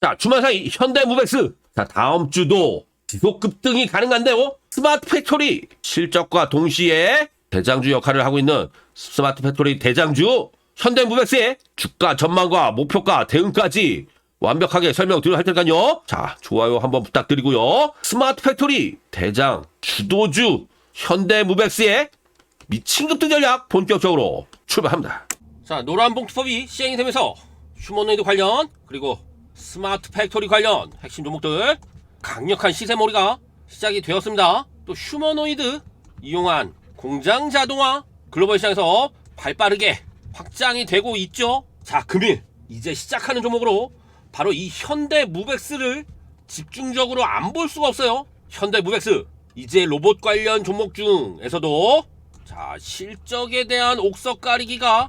자, 주말 사이 현대무백스. 자, 다음 주도 지속 급등이 가능한데요. 스마트 팩토리 실적과 동시에 대장주 역할을 하고 있는 스마트 팩토리 대장주 현대무백스의 주가 전망과 목표가 대응까지 완벽하게 설명드려 할 테니까요. 자, 좋아요 한번 부탁드리고요. 스마트 팩토리 대장 주도주 현대무백스의 미친 급등 전략 본격적으로 출발합니다. 자, 노란 봉투법이 시행이 되면서 휴머노이드 관련 그리고 스마트 팩토리 관련 핵심 종목들 강력한 시세몰이가 시작이 되었습니다. 또 휴머노이드 이용한 공장 자동화 글로벌 시장에서 발빠르게 확장이 되고 있죠. 자, 금일 이제 시작하는 종목으로 바로 이 현대 무백스를 집중적으로 안 볼 수가 없어요. 현대 무백스 이제 로봇 관련 종목 중에서도 자 실적에 대한 옥석 가리기가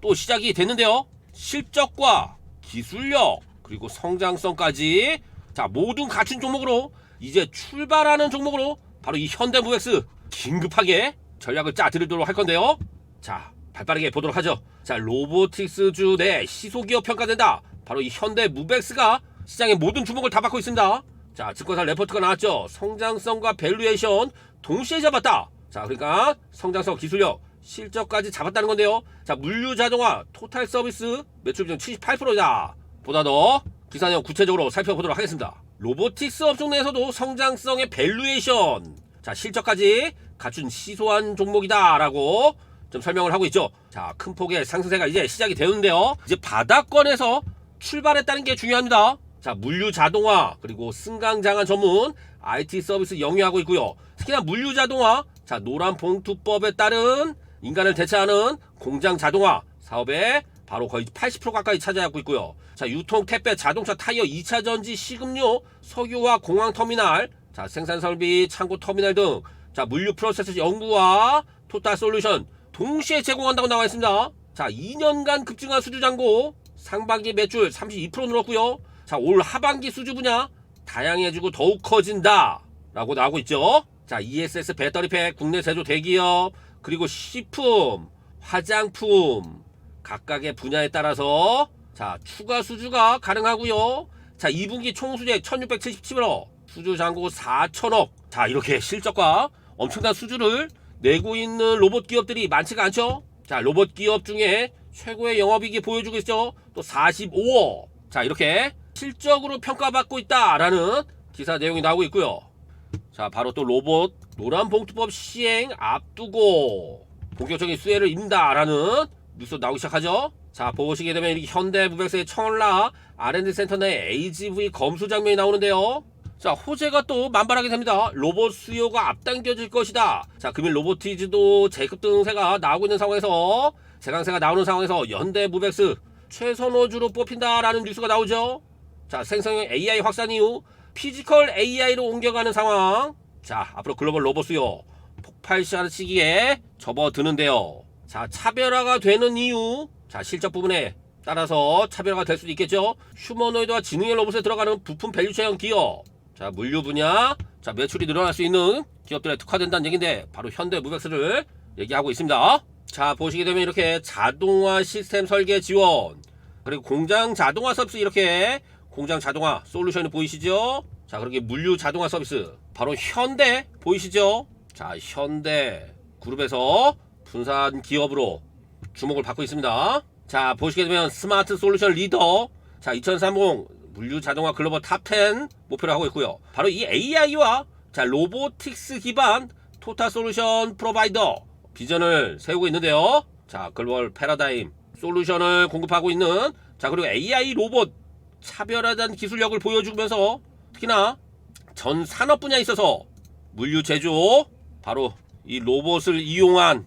또 시작이 됐는데요. 실적과 기술력 그리고 성장성까지 자 모두 갖춘 종목으로 이제 출발하는 종목으로 바로 이 현대무백스 긴급하게 전략을 짜 드리도록 할 건데요. 자 발빠르게 보도록 하죠. 자 로보틱스주 내 시소기업 평가된다. 바로 이 현대무백스가 시장의 모든 주목을 다 받고 있습니다. 자 증권사 레포트가 나왔죠. 성장성과 밸류에이션 동시에 잡았다. 자 그러니까 성장성 기술력 실적까지 잡았다는 건데요. 자, 물류 자동화 토탈 서비스 매출 비중 78%다. 보다 더 기사 내용 구체적으로 살펴보도록 하겠습니다. 로보틱스 업종 내에서도 성장성의 밸류에이션, 자, 실적까지 갖춘 시소한 종목이다라고 좀 설명을 하고 있죠. 자, 큰 폭의 상승세가 이제 시작이 되는데요. 이제 바닥권에서 출발했다는 게 중요합니다. 자, 물류 자동화 그리고 승강장안 전문 IT 서비스 영위하고 있고요. 특히나 물류 자동화, 자, 노란 봉투법에 따른 인간을 대체하는 공장 자동화 사업에 바로 거의 80% 가까이 차지하고 있고요. 자, 유통, 택배, 자동차, 타이어, 2차 전지, 식음료, 석유와 공항 터미널, 자, 생산 설비, 창고 터미널 등, 자, 물류 프로세스 연구와 토탈 솔루션 동시에 제공한다고 나와 있습니다. 자, 2년간 급증한 수주 잔고, 상반기 매출 32% 늘었고요. 자, 올 하반기 수주 분야 다양해지고 더욱 커진다. 라고 나오고 있죠. 자, ESS 배터리팩 국내 제조 대기업, 그리고 식품, 화장품, 각각의 분야에 따라서 자, 추가 수주가 가능하고요. 자, 2분기 총 수주액 1677억, 수주 잔고 4천억. 자, 이렇게 실적과 엄청난 수주를 내고 있는 로봇 기업들이 많지가 않죠. 자, 로봇 기업 중에 최고의 영업이익이 보여주고 있죠. 또 45억. 자, 이렇게 실적으로 평가받고 있다라는 기사 내용이 나오고 있고요. 자, 바로 또 로봇 노란 봉투법 시행 앞두고 본격적인 수혜를 입는다라는 뉴스 나오기 시작하죠. 자, 보시게 되면 이 현대무백스의 청라 R&D 센터 내 AGV 검수 장면이 나오는데요. 자, 호재가 또 만발하게 됩니다. 로봇 수요가 앞당겨질 것이다. 자, 금일 로보티즈도 제급 등세가 나오고 있는 상황에서 재강세가 나오는 상황에서 현대무백스 최선호주로 뽑힌다라는 뉴스가 나오죠. 자, 생성형 AI 확산 이후 피지컬 AI로 옮겨가는 상황. 자, 앞으로 글로벌 로봇 수요 폭발시하는 시기에 접어드는데요. 자, 차별화가 되는 이유. 자, 실적 부분에 따라서 차별화가 될 수도 있겠죠. 휴머노이드와 지능형 로봇에 들어가는 부품 밸류 체형 기업. 자, 물류 분야. 자, 매출이 늘어날 수 있는 기업들에 특화된다는 얘기인데 바로 현대무백스를 얘기하고 있습니다. 자, 보시게 되면 이렇게 자동화 시스템 설계 지원. 그리고 공장 자동화 서비스 이렇게 공장 자동화 솔루션이 보이시죠? 자, 그렇게 물류 자동화 서비스. 바로 현대 보이시죠? 자, 현대 그룹에서 분산 기업으로 주목을 받고 있습니다. 자, 보시게 되면 스마트 솔루션 리더. 자, 2030 물류 자동화 글로벌 탑10 목표로 하고 있고요. 바로 이 AI와 자, 로보틱스 기반 토탈 솔루션 프로바이더 비전을 세우고 있는데요. 자, 글로벌 패러다임 솔루션을 공급하고 있는 자, 그리고 AI 로봇 차별화된 기술력을 보여주면서 특히나 전 산업 분야에 있어서 물류 제조 바로 이 로봇을 이용한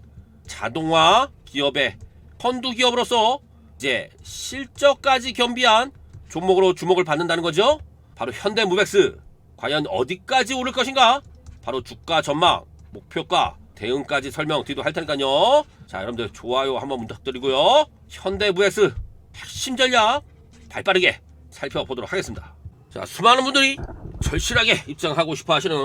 자동화 기업의 펀드 기업으로서 이제 실적까지 겸비한 종목으로 주목을 받는다는 거죠. 바로 현대무백스 과연 어디까지 오를 것인가? 바로 주가 전망, 목표가, 대응까지 설명 드리도록 할 테니까요. 자, 여러분들 좋아요 한번 부탁드리고요. 현대무백스 핵심 전략 발빠르게 살펴보도록 하겠습니다. 자, 수많은 분들이 절실하게 입장하고 싶어 하시는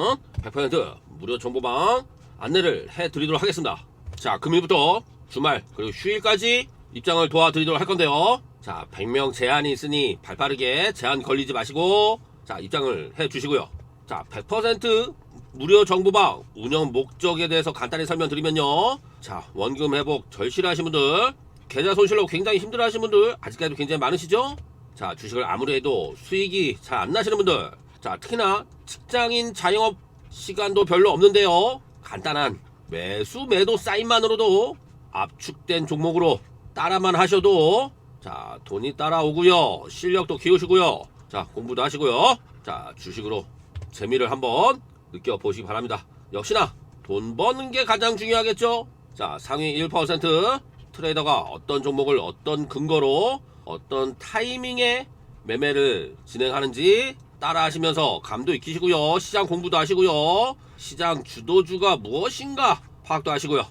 100% 무료 정보방 안내를 해드리도록 하겠습니다. 자, 금일부터 주말 그리고 휴일까지 입장을 도와드리도록 할 건데요. 자, 100명 제한이 있으니 발 빠르게 제한 걸리지 마시고 자, 입장을 해 주시고요. 자, 100% 무료 정보방 운영 목적에 대해서 간단히 설명드리면요. 자, 원금 회복 절실하신 분들, 계좌 손실로 굉장히 힘들어하시는 분들 아직까지도 굉장히 많으시죠? 자, 주식을 아무리 해도 수익이 잘 안 나시는 분들, 자, 특히나 직장인 자영업 시간도 별로 없는데요. 간단한 매수 매도 사인만으로도 압축된 종목으로 따라만 하셔도 자 돈이 따라오고요. 실력도 키우시고요. 자 공부도 하시고요. 자 주식으로 재미를 한번 느껴보시기 바랍니다. 역시나 돈 버는 게 가장 중요하겠죠? 자 상위 1% 트레이더가 어떤 종목을 어떤 근거로 어떤 타이밍에 매매를 진행하는지 따라 하시면서 감도 익히시고요 시장 공부도 하시고요 시장 주도주가 무엇인가 파악도 하시고요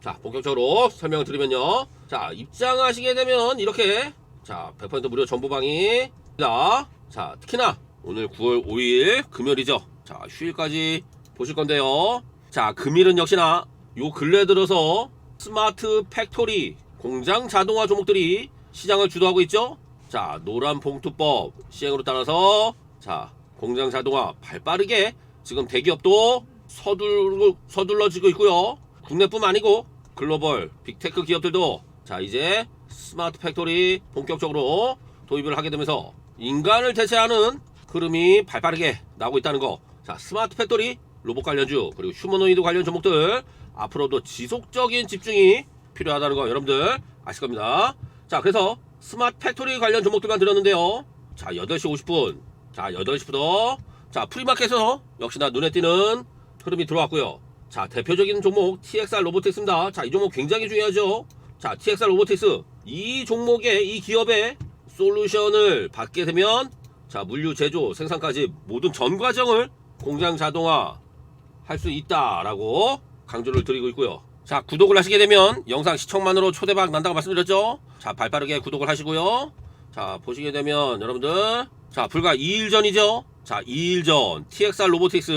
자, 본격적으로 설명을 드리면요. 자, 입장하시게 되면 이렇게 자, 100% 무료 정보방이 자, 자, 특히나 오늘 9월 5일 금요일이죠. 자, 휴일까지 보실 건데요. 자, 금일은 역시나 요 근래 들어서 스마트 팩토리 공장 자동화 종목들이 시장을 주도하고 있죠. 자, 노란 봉투법 시행으로 따라서 자, 공장 자동화 발 빠르게 지금 대기업도 서둘, 서둘러지고 있고요. 국내뿐 아니고 글로벌 빅테크 기업들도 자 이제 스마트 팩토리 본격적으로 도입을 하게 되면서 인간을 대체하는 흐름이 발 빠르게 나오고 있다는 거. 자 스마트 팩토리 로봇 관련주 그리고 휴머노이드 관련 종목들 앞으로도 지속적인 집중이 필요하다는 거 여러분들 아실 겁니다. 자 그래서 스마트 팩토리 관련 종목들만 드렸는데요. 자 8시 50분 자 8시부터 자 프리마켓에서 역시나 눈에 띄는 흐름이 들어왔고요. 자, 대표적인 종목 TXR 로보틱스입니다. 자, 이 종목 굉장히 중요하죠. 자, TXR 로보틱스 이 종목의 이 기업의 솔루션을 받게 되면 자, 물류 제조, 생산까지 모든 전 과정을 공장 자동화 할 수 있다라고 강조를 드리고 있고요. 자, 구독을 하시게 되면 영상 시청만으로 초대박 난다고 말씀드렸죠. 자, 발빠르게 구독을 하시고요. 자, 보시게 되면 여러분들 자, 불과 2일 전이죠. 자, 2일 전 TXR 로보틱스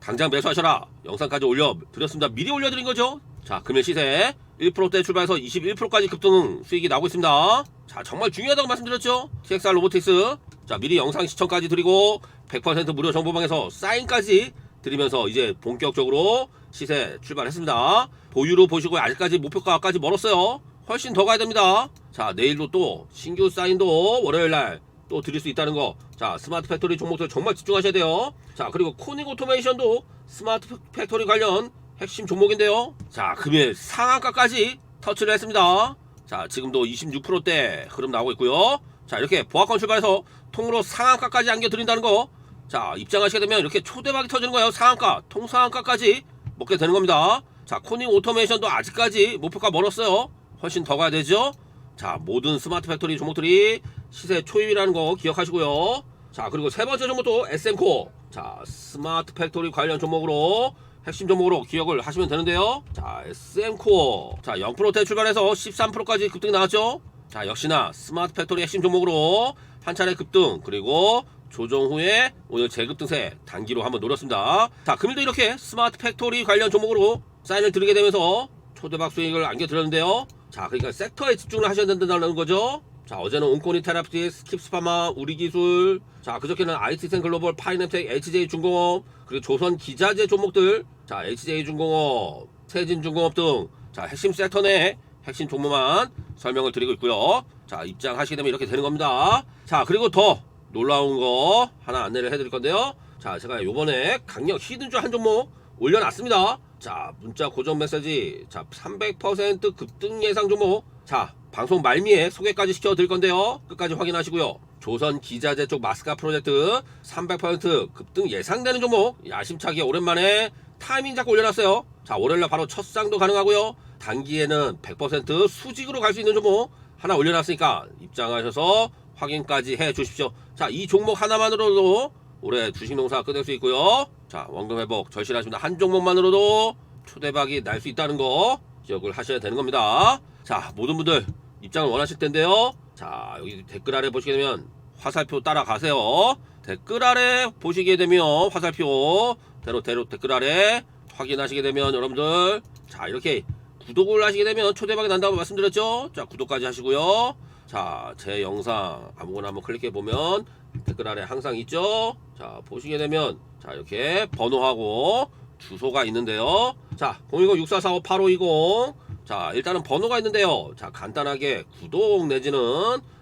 당장 매수하셔라. 영상까지 올려드렸습니다. 미리 올려드린 거죠. 자, 금일 시세 1%대 출발해서 21%까지 급등 수익이 나오고 있습니다. 자, 정말 중요하다고 말씀드렸죠. TXR 로보틱스. 자, 미리 영상 시청까지 드리고 100% 무료 정보방에서 사인까지 드리면서 이제 본격적으로 시세 출발했습니다. 보유로 보시고 아직까지 목표가까지 멀었어요. 훨씬 더 가야 됩니다. 자, 내일도 또 신규 사인도 월요일 날 또 드릴 수 있다는 거. 자, 스마트 팩토리 종목들 정말 집중하셔야 돼요. 자, 그리고 코닝 오토메이션도 스마트 팩토리 관련 핵심 종목인데요. 자, 금일 상한가까지 터치를 했습니다. 자, 지금도 26%대 흐름 나오고 있고요. 자, 이렇게 보합권 출발해서 통으로 상한가까지 안겨드린다는 거. 자, 입장하시게 되면 이렇게 초대박이 터지는 거예요. 상한가, 통상한가까지 먹게 되는 겁니다. 자, 코닝 오토메이션도 아직까지 목표가 멀었어요. 훨씬 더 가야 되죠. 자, 모든 스마트 팩토리 종목들이 시세 초입이라는 거 기억하시고요. 자, 그리고 세 번째 종목도 SM코. 자, 스마트 팩토리 관련 종목으로 핵심 종목으로 기억을 하시면 되는데요. 자, SM코어. 자, 0%대 출발해서 13%까지 급등이 나왔죠. 자, 역시나 스마트 팩토리 핵심 종목으로 한 차례 급등, 그리고 조정 후에 오늘 재급등세 단기로 한번 노렸습니다. 자, 금일도 이렇게 스마트 팩토리 관련 종목으로 사인을 드리게 되면서 초대박 수익을 안겨드렸는데요. 자, 그러니까 섹터에 집중을 하셔야 된다는 거죠. 자, 어제는 온코니 테라피스, 킵스파마, 우리기술, 자, 그저께는 IT센 글로벌, 파이nem텍, HJ중공업, 그리고 조선 기자재 종목들, 자, HJ중공업, 세진중공업 등, 자, 핵심 섹터 내 핵심 종목만 설명을 드리고 있고요. 자, 입장하시게 되면 이렇게 되는 겁니다. 자, 그리고 더 놀라운 거 하나 안내를 해드릴 건데요. 자, 제가 요번에 강력 히든주 한 종목 올려놨습니다. 자, 문자 고정 메시지. 자, 300% 급등 예상 종목. 자, 방송 말미에 소개까지 시켜드릴 건데요. 끝까지 확인하시고요. 조선 기자재 쪽 마스카 프로젝트 300% 급등 예상되는 종목. 야심차게 오랜만에 타이밍 잡고 올려놨어요. 자, 월요일날 바로 첫 상도 가능하고요. 단기에는 100% 수직으로 갈 수 있는 종목 하나 올려놨으니까 입장하셔서 확인까지 해 주십시오. 자, 이 종목 하나만으로도 올해 주식 농사 끝낼 수 있고요. 자, 원금 회복 절실하십니다. 한 종목만으로도 초대박이 날 수 있다는 거 기억을 하셔야 되는 겁니다. 자, 모든 분들 입장을 원하실 텐데요. 자, 여기 댓글 아래 보시게 되면 화살표 따라가세요. 댓글 아래 보시게 되면 화살표 대로 대로 댓글 아래 확인하시게 되면 여러분들 자, 이렇게 구독을 하시게 되면 초대박이 난다고 말씀드렸죠? 자, 구독까지 하시고요. 자, 제 영상 아무거나 한번 클릭해 보면 댓글 아래 항상 있죠? 자, 보시게 되면 자, 이렇게 번호하고 주소가 있는데요. 자, 010-6445-8520. 자, 일단은 번호가 있는데요. 자, 간단하게 구독 내지는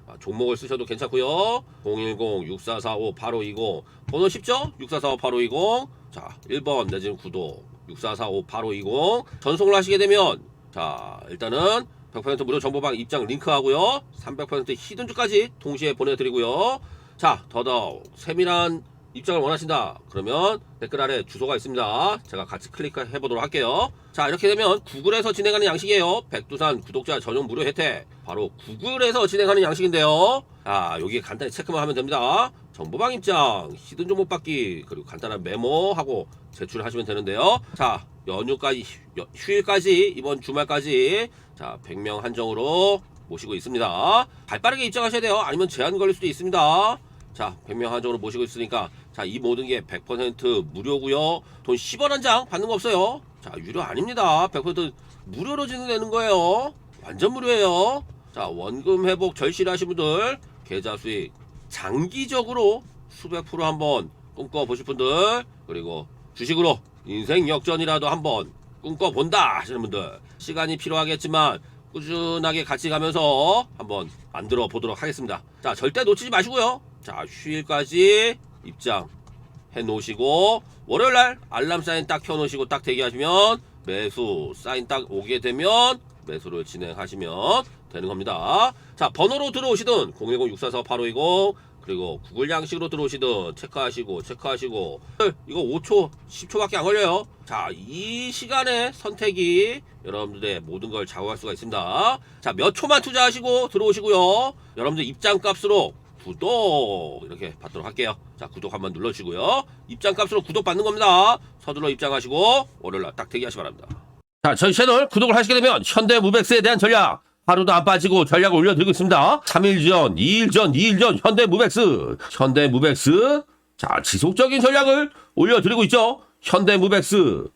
아, 종목을 쓰셔도 괜찮고요. 010-6445-8520. 번호 쉽죠? 6445-8520. 자, 1번 내지는 구독. 6445-8520. 전송을 하시게 되면 자, 일단은 100% 무료 정보방 입장 링크하고요. 300% 히든주까지 동시에 보내드리고요. 자, 더더욱 세밀한 입장을 원하신다. 그러면 댓글 아래 주소가 있습니다. 제가 같이 클릭해 보도록 할게요. 자, 이렇게 되면 구글에서 진행하는 양식이에요. 백두산 구독자 전용 무료 혜택. 바로 구글에서 진행하는 양식인데요. 자, 여기 간단히 체크만 하면 됩니다. 정보방 입장, 히든 정보 받기, 그리고 간단한 메모하고 제출하시면 되는데요. 자, 연휴까지, 휴- 휴일까지, 이번 주말까지, 자, 100명 한정으로 모시고 있습니다. 발빠르게 입장하셔야 돼요. 아니면 제한 걸릴 수도 있습니다. 자, 100명 한정으로 모시고 있으니까, 자, 이 모든 게 100% 무료고요 돈 10원 한 장 받는 거 없어요. 자, 유료 아닙니다. 100% 무료로 진행되는 거예요. 완전 무료예요. 자, 원금 회복 절실하신 분들, 계좌 수익 장기적으로 수백 프로 한번 꿈꿔 보실 분들, 그리고 주식으로 인생 역전이라도 한번 꿈꿔 본다 하시는 분들, 시간이 필요하겠지만 꾸준하게 같이 가면서 한번 만들어 보도록 하겠습니다. 자, 절대 놓치지 마시고요. 자, 휴일까지 입장 해 놓으시고 월요일 날 알람 사인 딱켜 놓으시고 딱 대기하시면 매수 사인 딱 오게 되면 매수를 진행하시면 되는 겁니다. 자, 번호로 들어오시든 010-644-8520 그리고 구글 양식으로 들어오시든 체크하시고 체크하시고 이거 5초 10초밖에 안 걸려요. 자, 이 시간에 선택이 여러분들의 모든 걸 좌우할 수가 있습니다. 자, 몇 초만 투자하시고 들어오시고요. 여러분들 입장값으로 구독 이렇게 받도록 할게요. 자 구독 한번 눌러주시고요. 입장값으로 구독 받는 겁니다. 서둘러 입장하시고 월요일날 딱 대기하시 기 바랍니다. 자 저희 채널 구독을 하시게 되면 현대무백스에 대한 전략 하루도 안 빠지고 전략을 올려드리고 있습니다. 3일 전, 2일 전, 2일 전 현대무백스 현대무백스 자 지속적인 전략을 올려드리고 있죠. 현대무백스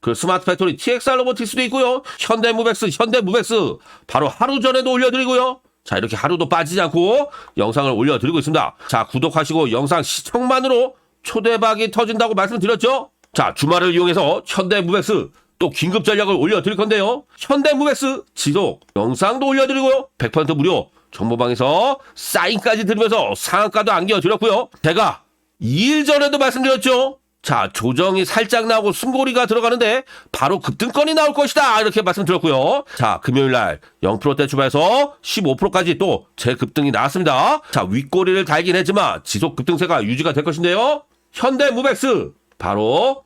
그 스마트 팩토리 TXR 로보틱스도 있고요. 현대무백스, 현대무백스 바로 하루 전에도 올려드리고요. 자 이렇게 하루도 빠지지 않고 영상을 올려드리고 있습니다. 자 구독하시고 영상 시청만으로 초대박이 터진다고 말씀드렸죠. 자 주말을 이용해서 현대무백스 또 긴급 전략을 올려드릴 건데요. 현대무백스 지속 영상도 올려드리고요. 100% 무료 정보방에서 사인까지 드리면서 상한가도 안겨드렸고요. 제가 2일 전에도 말씀드렸죠. 자, 조정이 살짝 나오고 숨고리가 들어가는데 바로 급등권이 나올 것이다. 이렇게 말씀드렸고요. 자, 금요일 날 0%대 출발해서 15%까지 또 재급등이 나왔습니다. 자, 윗꼬리를 달긴 했지만 지속 급등세가 유지가 될 것인데요. 현대무백스 바로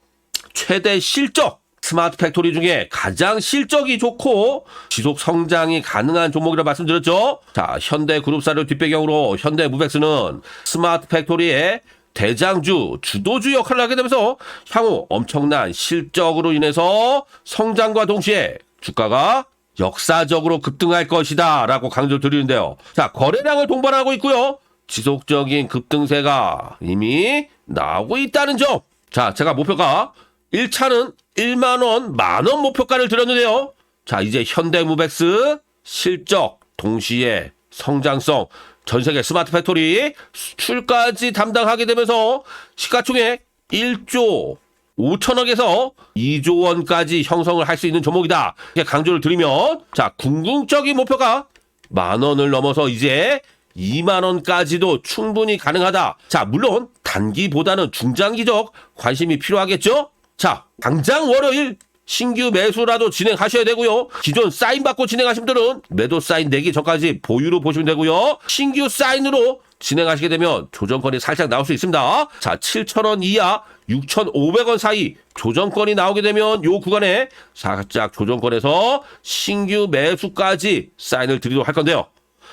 최대 실적 스마트 팩토리 중에 가장 실적이 좋고 지속 성장이 가능한 종목이라 말씀드렸죠. 자, 현대 그룹사를 뒷배경으로 현대무백스는 스마트 팩토리의 대장주, 주도주 역할을 하게 되면서 향후 엄청난 실적으로 인해서 성장과 동시에 주가가 역사적으로 급등할 것이다 라고 강조 드리는데요. 자, 거래량을 동반하고 있고요. 지속적인 급등세가 이미 나오고 있다는 점. 자, 제가 목표가 1차는 1만원, 만원 목표가를 드렸는데요. 자, 이제 현대무백스 실적, 동시에 성장성, 전 세계 스마트 팩토리 수출까지 담당하게 되면서 시가총액 1조 5천억에서 2조 원까지 형성을 할 수 있는 종목이다. 이렇게 강조를 드리면 자 궁극적인 목표가 만 원을 넘어서 이제 2만 원까지도 충분히 가능하다. 자 물론 단기보다는 중장기적 관심이 필요하겠죠. 자 당장 월요일 신규 매수라도 진행하셔야 되고요. 기존 사인 받고 진행하신 분들은 매도 사인 내기 전까지 보유로 보시면 되고요. 신규 사인으로 진행하시게 되면 조정권이 살짝 나올 수 있습니다. 자, 7,000원 이하 6,500원 사이 조정권이 나오게 되면 요 구간에 살짝 조정권에서 신규 매수까지 사인을 드리도록 할 건데요.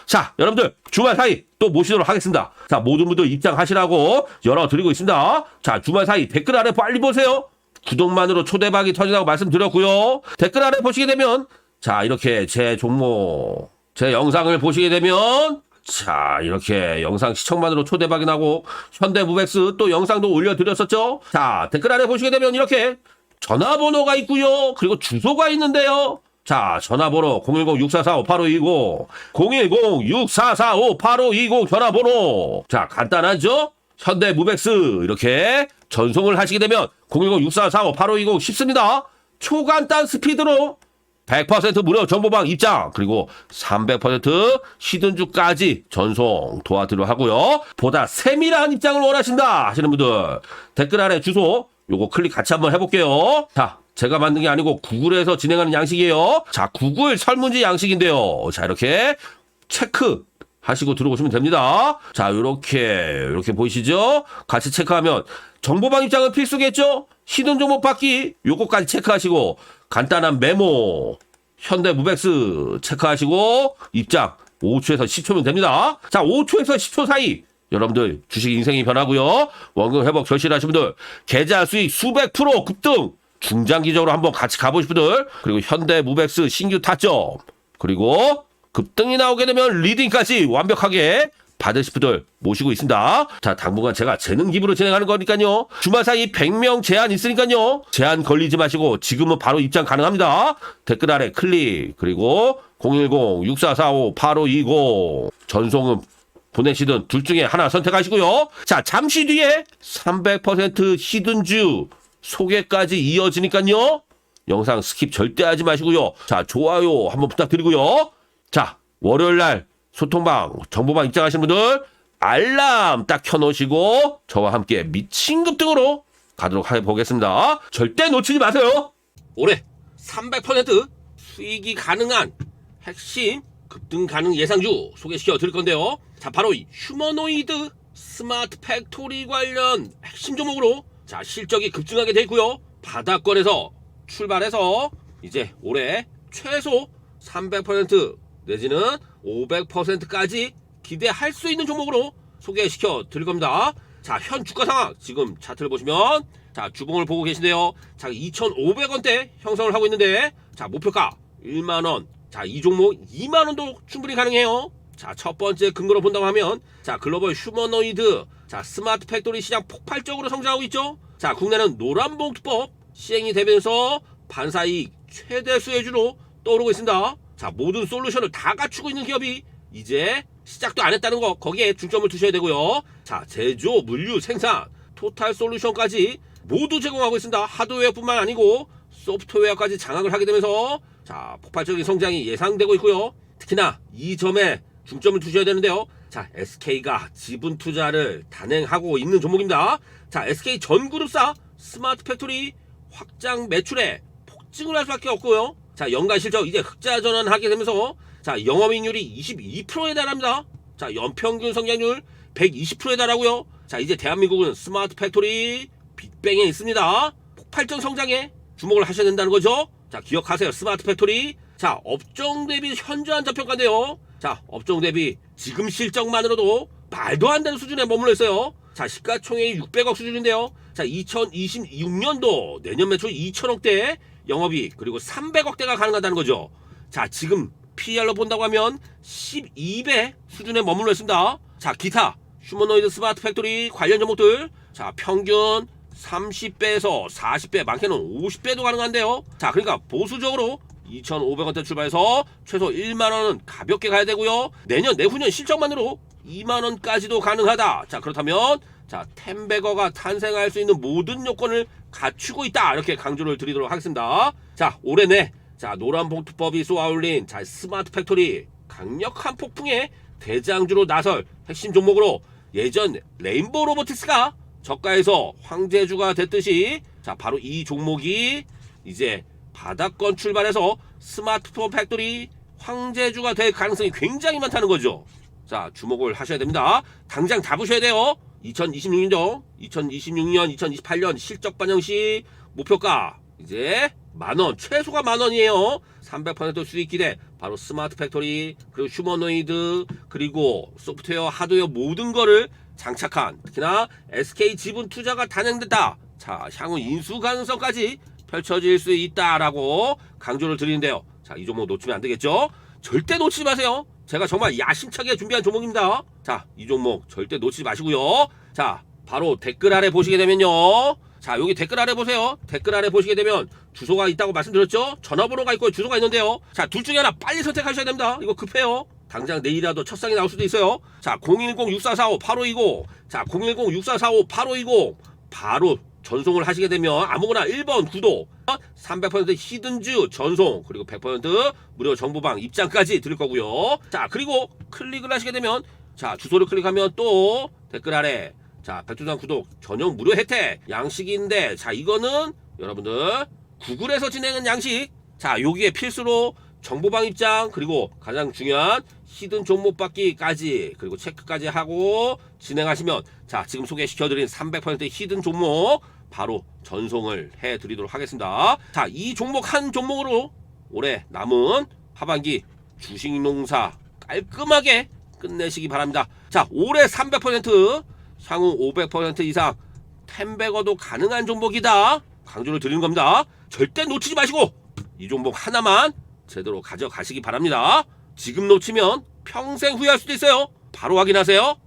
자, 여러분들 주말 사이 또 모시도록 하겠습니다. 자, 모든 분들 입장하시라고 열어드리고 있습니다. 자, 주말 사이 댓글 아래 빨리 보세요. 구독만으로 초대박이 터진다고 말씀드렸고요. 댓글 아래 보시게 되면 자 이렇게 제 종목 제 영상을 보시게 되면 자 이렇게 영상 시청만으로 초대박이 나고 현대무백스 또 영상도 올려드렸었죠. 자 댓글 아래 보시게 되면 이렇게 전화번호가 있고요. 그리고 주소가 있는데요. 자, 전화번호 010-6445-8520, 010-6445-8520 전화번호. 자, 간단하죠? 현대 무백스 이렇게 전송을 하시게 되면 010-6445-8520 쉽습니다. 초간단 스피드로 100% 무료 정보방 입장 그리고 300% 시든주까지 전송 도와드려 하고요. 보다 세밀한 입장을 원하신다 하시는 분들 댓글 아래 주소 요거 클릭 같이 한번 해볼게요. 자, 제가 만든 게 아니고 구글에서 진행하는 양식이에요. 자, 구글 설문지 양식인데요. 자, 이렇게 체크 하시고 들어오시면 됩니다. 자, 요렇게, 요렇게 보이시죠? 같이 체크하면 정보방 입장은 필수겠죠? 시든 정보 받기, 요거까지 체크하시고, 간단한 메모, 현대 무백스 체크하시고, 입장 5초에서 10초면 됩니다. 자, 5초에서 10초 사이, 여러분들 주식 인생이 변하고요. 원금 회복 절실하신 분들, 계좌 수익 수백 프로 급등, 중장기적으로 한번 같이 가보실 분들, 그리고 현대 무백스 신규 타점, 그리고 급등이 나오게 되면 리딩까지 완벽하게 받으실 분들 모시고 있습니다. 자, 당분간 제가 재능 기부로 진행하는 거니까요. 주말 사이 100명 제한 있으니까요. 제한 걸리지 마시고 지금은 바로 입장 가능합니다. 댓글 아래 클릭 그리고 010-6445-8520 전송은 보내시든 둘 중에 하나 선택하시고요. 자, 잠시 뒤에 300% 히든주 소개까지 이어지니까요. 영상 스킵 절대 하지 마시고요. 자, 좋아요 한번 부탁드리고요. 자, 월요일 날 소통방, 정보방 입장하시는 분들 알람 딱 켜놓으시고 저와 함께 미친 급등으로 가도록 해보겠습니다. 절대 놓치지 마세요. 올해 300% 수익이 가능한 핵심 급등 가능 예상주 소개시켜 드릴 건데요. 자, 바로 이 휴머노이드 스마트 팩토리 관련 핵심 종목으로 자, 실적이 급증하게 돼 있고요. 바닥권에서 출발해서 이제 올해 최소 300% 내지는 500%까지 기대할 수 있는 종목으로 소개시켜 드릴 겁니다. 자, 현 주가 상황 지금 차트를 보시면 자, 주봉을 보고 계신데요. 자, 2,500원대 형성을 하고 있는데 자, 목표가 1만 원. 자, 이 종목 2만 원도 충분히 가능해요. 자, 첫 번째 근거로 본다고 하면 자, 글로벌 휴머노이드 자, 스마트 팩토리 시장 폭발적으로 성장하고 있죠. 자, 국내는 노란 봉투법 시행이 되면서 반사이익 최대 수혜주로 떠오르고 있습니다. 자, 모든 솔루션을 다 갖추고 있는 기업이 이제 시작도 안 했다는 거 거기에 중점을 두셔야 되고요. 자, 제조, 물류, 생산, 토탈 솔루션까지 모두 제공하고 있습니다. 하드웨어뿐만 아니고 소프트웨어까지 장악을 하게 되면서 자, 폭발적인 성장이 예상되고 있고요. 특히나 이 점에 중점을 두셔야 되는데요. 자, SK가 지분 투자를 단행하고 있는 종목입니다. 자, SK 전 그룹사 스마트 팩토리 확장 매출에 폭증을 할 수밖에 없고요. 자, 연간 실적 이제 흑자 전환하게 되면서 자, 영업이익률이 22%에 달합니다. 자, 연평균 성장률 120%에 달하고요. 자, 이제 대한민국은 스마트 팩토리 빅뱅에 있습니다. 폭발적 성장에 주목을 하셔야 된다는 거죠. 자, 기억하세요. 스마트 팩토리. 자, 업종 대비 현저한 저평가인데요. 자, 업종 대비 지금 실적만으로도 말도 안 되는 수준에 머물러 있어요. 자, 시가총액이 600억 수준인데요. 자, 2026년도 내년 매출 2천억대 영업이익 그리고 300억대가 가능하다는 거죠. 자, 지금 PR로 본다고 하면 12배 수준에 머물러 있습니다. 자, 기타 휴머노이드 스마트 팩토리 관련 종목들 자, 평균 30배에서 40배, 많게는 50배도 가능한데요. 자, 그러니까 보수적으로 2,500원대 출발해서 최소 1만 원은 가볍게 가야 되고요. 내년 내후년 실적만으로 2만 원까지도 가능하다. 자, 그렇다면 자, 템베거가 탄생할 수 있는 모든 요건을 갖추고 있다. 이렇게 강조를 드리도록 하겠습니다. 자, 올해 내 자, 노란 봉투법이 쏘아올린 자, 스마트 팩토리 강력한 폭풍의 대장주로 나설 핵심 종목으로 예전 레인보우 로보틱스가 저가에서 황제주가 됐듯이 자, 바로 이 종목이 이제 바닥권 출발해서 스마트폰 팩토리 황제주가 될 가능성이 굉장히 많다는 거죠. 자, 주목을 하셔야 됩니다. 당장 잡으셔야 돼요. 2026년도, 2026년, 2028년 실적 반영 시 목표가 이제 만 원, 최소가 만 원이에요. 300% 수익 기대. 바로 스마트 팩토리, 그리고 휴머노이드, 그리고 소프트웨어, 하드웨어 모든 거를 장착한 특히나 SK 지분 투자가 단행됐다. 자, 향후 인수 가능성까지 펼쳐질 수 있다라고 강조를 드리는데요. 자, 이 종목 놓치면 안 되겠죠? 절대 놓치지 마세요. 제가 정말 야심차게 준비한 종목입니다. 자, 이 종목 절대 놓치지 마시고요. 자, 바로 댓글 아래 보시게 되면요. 자, 여기 댓글 아래 보세요. 댓글 아래 보시게 되면 주소가 있다고 말씀드렸죠? 전화번호가 있고 주소가 있는데요. 자, 둘 중에 하나 빨리 선택하셔야 됩니다. 이거 급해요. 당장 내일이라도 첫 상이 나올 수도 있어요. 자, 010-6445-8520. 자, 010-6445-8520. 바로 전송을 하시게 되면 아무거나 1번 구독, 300% 히든즈 전송, 그리고 100% 무료 정보방 입장까지 드릴 거고요. 자, 그리고 클릭을 하시게 되면 자, 주소를 클릭하면 또 댓글 아래 자, 백두산 구독 전용 무료 혜택 양식인데 자, 이거는 여러분들 구글에서 진행한 양식. 자, 여기에 필수로 정보방 입장 그리고 가장 중요한 히든 종목 받기까지 그리고 체크까지 하고 진행하시면 자 지금 소개시켜드린 300% 히든 종목 바로 전송을 해드리도록 하겠습니다. 자 이 종목 한 종목으로 올해 남은 하반기 주식농사 깔끔하게 끝내시기 바랍니다. 자 올해 300% 향후 500% 이상 템백어도 가능한 종목이다. 강조를 드리는 겁니다. 절대 놓치지 마시고 이 종목 하나만 제대로 가져가시기 바랍니다. 지금 놓치면 평생 후회할 수도 있어요. 바로 확인하세요.